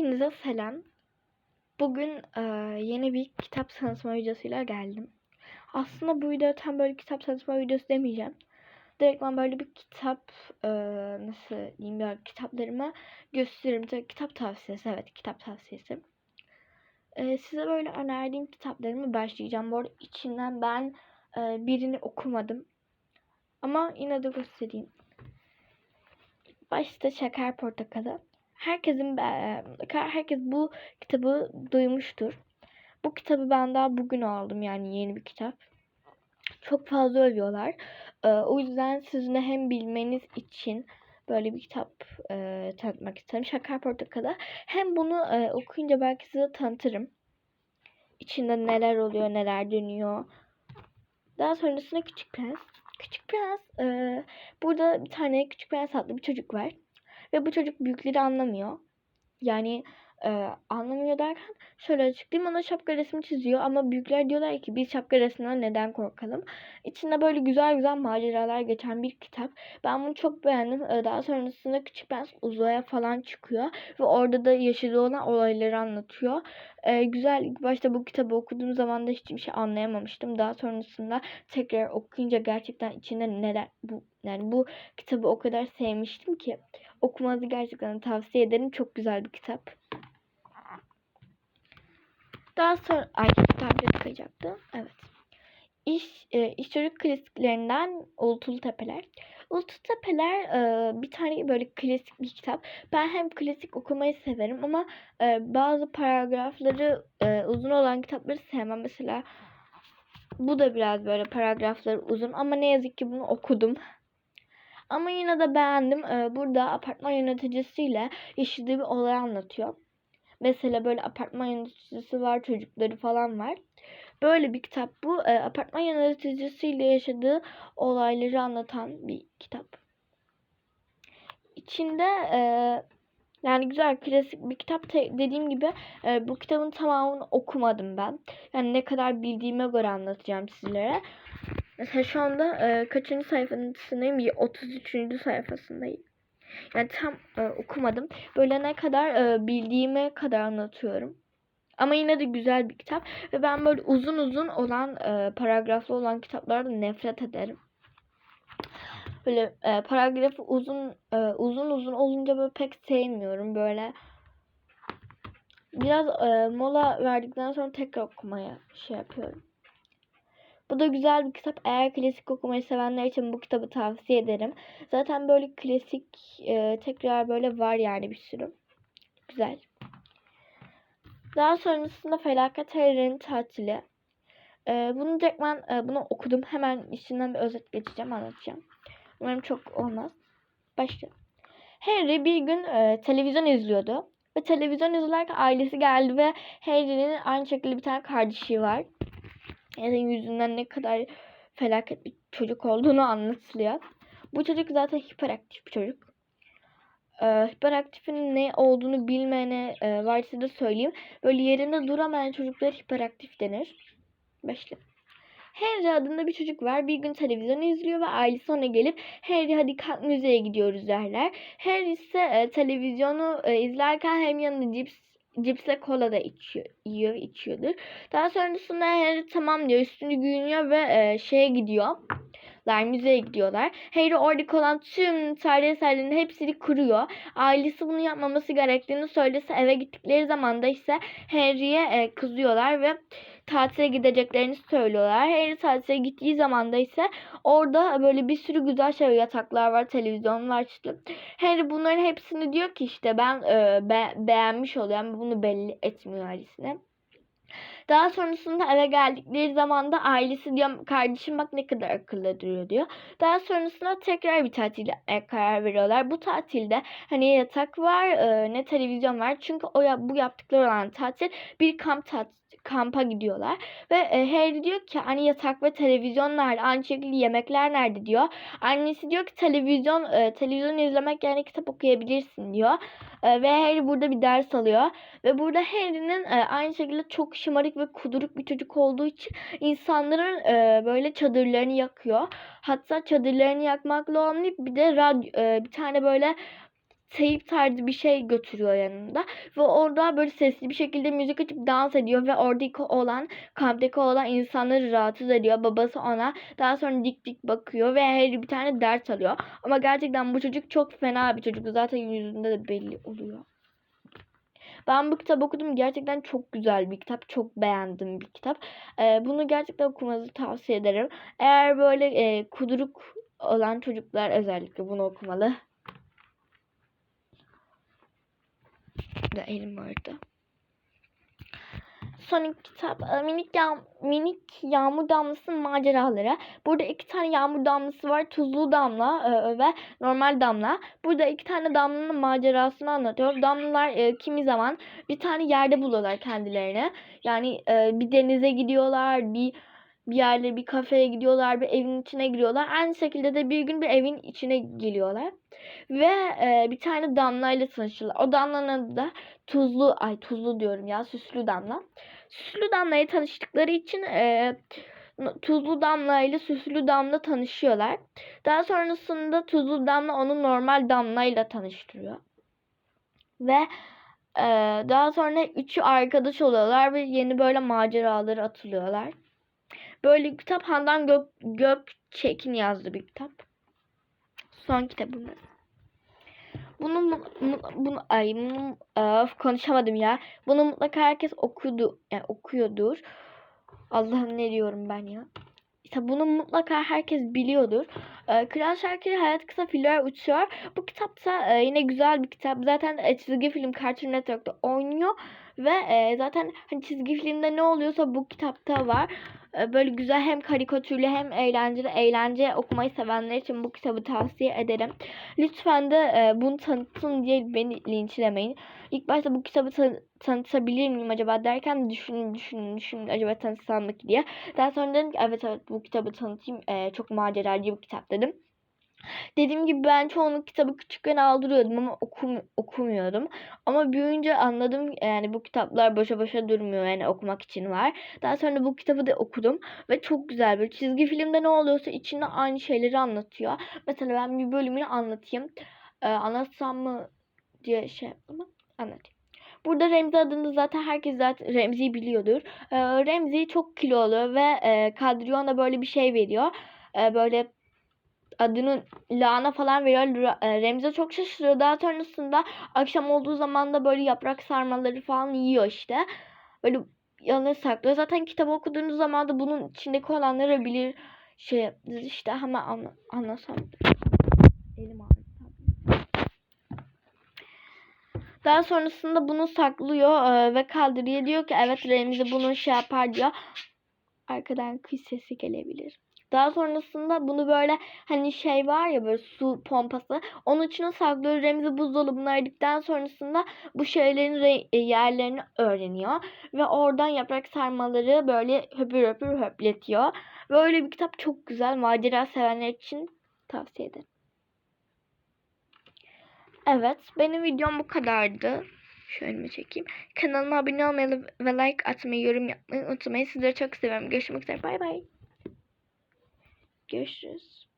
Hepinize selam. Bugün e, yeni bir kitap tanıtma videosuyla geldim. Aslında bu video tam böyle kitap tanıtma videosu demeyeceğim. Direkt ben böyle bir kitap e, nasıl diyeyim böyle kitaplarımı gösteririm. Tabii kitap tavsiyesi evet kitap tavsiyesi. E, size böyle önerdiğim kitaplarımı başlayacağım. Bu arada içinden ben e, birini okumadım. Ama yine de göstereyim. Başta Şeker Portakalı. Herkesin herkes bu kitabı duymuştur. Bu kitabı ben daha bugün aldım yani yeni bir kitap. Çok fazla övüyorlar. O yüzden sizin de hem bilmeniz için böyle bir kitap e, tanıtmak isterim. Şeker Portakalı. Hem bunu e, okuyunca belki size tanıtırım. İçinde neler oluyor, neler dönüyor. Daha sonrasında Küçük Prens. Küçük Prens, e, burada bir tane Küçük Prens adlı bir çocuk var. Ve bu çocuk büyükleri anlamıyor. Yani e, anlamıyor derken şöyle açıklayayım ona şapka resmi çiziyor ama büyükler diyorlar ki biz şapka resminden neden korkalım. İçinde böyle güzel güzel maceralar geçen bir kitap. Ben bunu çok beğendim. E, daha sonrasında Küçük Prens uzaya falan çıkıyor ve orada da yaşadığı olan olayları anlatıyor. E, güzel başta bu kitabı okuduğum zaman da hiçbir şey anlayamamıştım. Daha sonrasında tekrar okuyunca gerçekten içinde neler bu yani bu kitabı o kadar sevmiştim ki okumanızı gerçekten tavsiye ederim. Çok güzel bir kitap. Daha sonra ay tablet kayacaktı. Evet. İş, e, çocuk klasiklerinden Uğultulu Tepeler. Uğultulu Tepeler e, bir tane böyle klasik bir kitap. Ben hem klasik okumayı severim ama e, bazı paragrafları e, uzun olan kitapları sevmem. Mesela bu da biraz böyle paragrafları uzun ama ne yazık ki bunu okudum. Ama yine de beğendim. Ee, burada apartman yöneticisiyle yaşadığı bir olay anlatıyor. Mesela böyle apartman yöneticisi var, çocukları falan var. Böyle bir kitap bu. Ee, apartman yöneticisiyle yaşadığı olayları anlatan bir kitap. İçinde e, yani güzel klasik bir kitap. Te- dediğim gibi e, bu kitabın tamamını okumadım ben. Yani ne kadar bildiğime göre anlatacağım sizlere. Mesela şu anda e, kaçıncı sayfasındayım? 33. sayfasındayım. Yani tam e, okumadım. Böyle ne kadar e, bildiğime kadar anlatıyorum. Ama yine de güzel bir kitap. Ve ben böyle uzun uzun olan e, paragraflı olan kitaplardan nefret ederim. Böyle e, paragrafı uzun e, uzun uzun olunca böyle pek sevmiyorum. Böyle biraz e, mola verdikten sonra tekrar okumaya şey yapıyorum. Bu da güzel bir kitap. Eğer klasik okumayı sevenler için bu kitabı tavsiye ederim. Zaten böyle klasik e, tekrar böyle var yani bir sürü. Güzel. Daha sonrasında Felaket Harry'nin tatili. E, bunu ben e, bunu okudum. Hemen içinden bir özet geçeceğim anlatacağım. Umarım çok olmaz. Başlayalım. Harry bir gün e, televizyon izliyordu. Ve televizyon izlerken ailesi geldi ve Harry'nin aynı şekilde bir tane kardeşi var yani yüzünden ne kadar felaket bir çocuk olduğunu anlatılıyor. Bu çocuk zaten hiperaktif bir çocuk. Ee, hiperaktifin ne olduğunu bilmeyene e, varsa da söyleyeyim. Böyle yerinde duramayan çocuklar hiperaktif denir. Başlayalım. Henry adında bir çocuk var. Bir gün televizyon izliyor ve ailesi ona gelip Harry hadi kalk müzeye gidiyoruz derler. Harry ise e, televizyonu e, izlerken hem yanında cips cipsle kola da içiyor, yiyor, içiyordur. Daha sonrasında Harry tamam diyor, üstünü giyiniyor ve e, şeye gidiyor. Müzeye gidiyorlar. Harry oradaki olan tüm tarihi eserlerin hepsini kuruyor. Ailesi bunu yapmaması gerektiğini söylese eve gittikleri zaman da ise Harry'e e, kızıyorlar ve tatile gideceklerini söylüyorlar. Harry tatile gittiği zaman da ise orada böyle bir sürü güzel şey yataklar var, televizyon var işte. Harry bunların hepsini diyor ki işte ben e, be, beğenmiş oluyorum. Bunu belli etmiyor ailesine. Daha sonrasında eve geldikleri zaman da ailesi diyor kardeşim bak ne kadar akıllı duruyor diyor. Daha sonrasında tekrar bir tatile karar veriyorlar. Bu tatilde hani yatak var e, ne televizyon var. Çünkü o bu yaptıkları olan tatil bir kamp tatili kampa gidiyorlar. Ve e, Harry diyor ki hani yatak ve televizyon nerede? Aynı şekilde yemekler nerede diyor. Annesi diyor ki televizyon e, televizyon izlemek yani kitap okuyabilirsin diyor. E, ve Harry burada bir ders alıyor. Ve burada Harry'nin e, aynı şekilde çok şımarık ve kuduruk bir çocuk olduğu için insanların e, böyle çadırlarını yakıyor. Hatta çadırlarını yakmakla olmayıp bir de radyo, e, bir tane böyle teyip tarzı bir şey götürüyor yanında. Ve orada böyle sesli bir şekilde müzik açıp dans ediyor ve oradaki olan kamptaki olan insanları rahatsız ediyor. Babası ona daha sonra dik dik bakıyor ve her bir tane ders alıyor. Ama gerçekten bu çocuk çok fena bir çocuk. Zaten yüzünde de belli oluyor. Ben bu kitabı okudum. Gerçekten çok güzel bir kitap. Çok beğendim bir kitap. Ee, bunu gerçekten okumanızı tavsiye ederim. Eğer böyle e, kuduruk olan çocuklar özellikle bunu okumalı. Da elim vardı. Son iki kitap e, minik yağ, minik yağmur damlasının maceraları. Burada iki tane yağmur damlası var. Tuzlu damla e, ve normal damla. Burada iki tane damlanın macerasını anlatıyor. Damlalar e, kimi zaman bir tane yerde buluyorlar kendilerini. Yani e, bir denize gidiyorlar, bir bir yerlere bir kafeye gidiyorlar, bir evin içine giriyorlar. Aynı şekilde de bir gün bir evin içine geliyorlar. Ve e, bir tane damlayla tanışıyorlar. O damlanın adı da tuzlu, ay tuzlu diyorum ya, süslü damla. Süslü damlayla tanıştıkları için e, tuzlu damla ile süslü damla tanışıyorlar. Daha sonrasında tuzlu damla onu normal damlayla tanıştırıyor. Ve e, daha sonra üçü arkadaş oluyorlar ve yeni böyle maceraları atılıyorlar. Böyle bir kitap Handan Gök, Gökçek'in yazdığı bir kitap. Son kitabımız. Bunu mu- bunu ay bunu, of, konuşamadım ya. Bunu mutlaka herkes okudu yani okuyordur. Allah'ım ne diyorum ben ya. İşte bunu mutlaka herkes biliyordur. Ee, Kral Şarkı Hayat Kısa Filler Uçuyor. Bu kitapta e, yine güzel bir kitap. Zaten e, çizgi film Cartoon Network'ta oynuyor. Ve e, zaten hani çizgi filmde ne oluyorsa bu kitapta var. Böyle güzel hem karikatürlü hem eğlenceli eğlence okumayı sevenler için bu kitabı tavsiye ederim. Lütfen de bunu tanıtın diye beni linçlemeyin. İlk başta bu kitabı tan- tanıtabilir miyim acaba derken düşünün düşünün düşünün acaba tanıtsam mı diye. Daha sonra dedim ki evet evet bu kitabı tanıtayım. E, çok maceracı bir kitap dedim. Dediğim gibi ben çoğunluk kitabı küçükken aldırıyordum ama okum okumuyordum. Ama büyüyünce anladım yani bu kitaplar boşa boşa durmuyor yani okumak için var. Daha sonra bu kitabı da okudum ve çok güzel bir çizgi filmde ne oluyorsa içinde aynı şeyleri anlatıyor. Mesela ben bir bölümünü anlatayım. Ee, anlatsam mı diye şey ama anlatayım. Burada Remzi adını zaten herkes zaten Remzi'yi biliyordur. Ee, Remzi çok kilolu ve e, Kadriye ona böyle bir şey veriyor. Ee, böyle adını lahana falan veriyor. E, Remzi çok şaşırıyor. Daha sonrasında akşam olduğu zaman da böyle yaprak sarmaları falan yiyor işte. Böyle yanına saklıyor. Zaten kitabı okuduğunuz zaman da bunun içindeki olanları bilir. Şey işte hemen anla, anlasam. Elim ağrıdı. Daha sonrasında bunu saklıyor e, ve Kadriye diyor ki evet Remzi bunu şey yapar diyor. Arkadan kış sesi gelebilir. Daha sonrasında bunu böyle hani şey var ya böyle su pompası. Onun içine saklıyor. Remzi buzdolabına erdikten sonrasında bu şeylerin e, yerlerini öğreniyor. Ve oradan yaprak sarmaları böyle höpür höpür höpletiyor. Böyle bir kitap çok güzel. Macera sevenler için tavsiye ederim. Evet benim videom bu kadardı. Şöyle mi çekeyim. Kanalıma abone olmayı ve like atmayı, yorum yapmayı unutmayın. Sizleri çok seviyorum. Görüşmek üzere. Bay bay. Görüşürüz.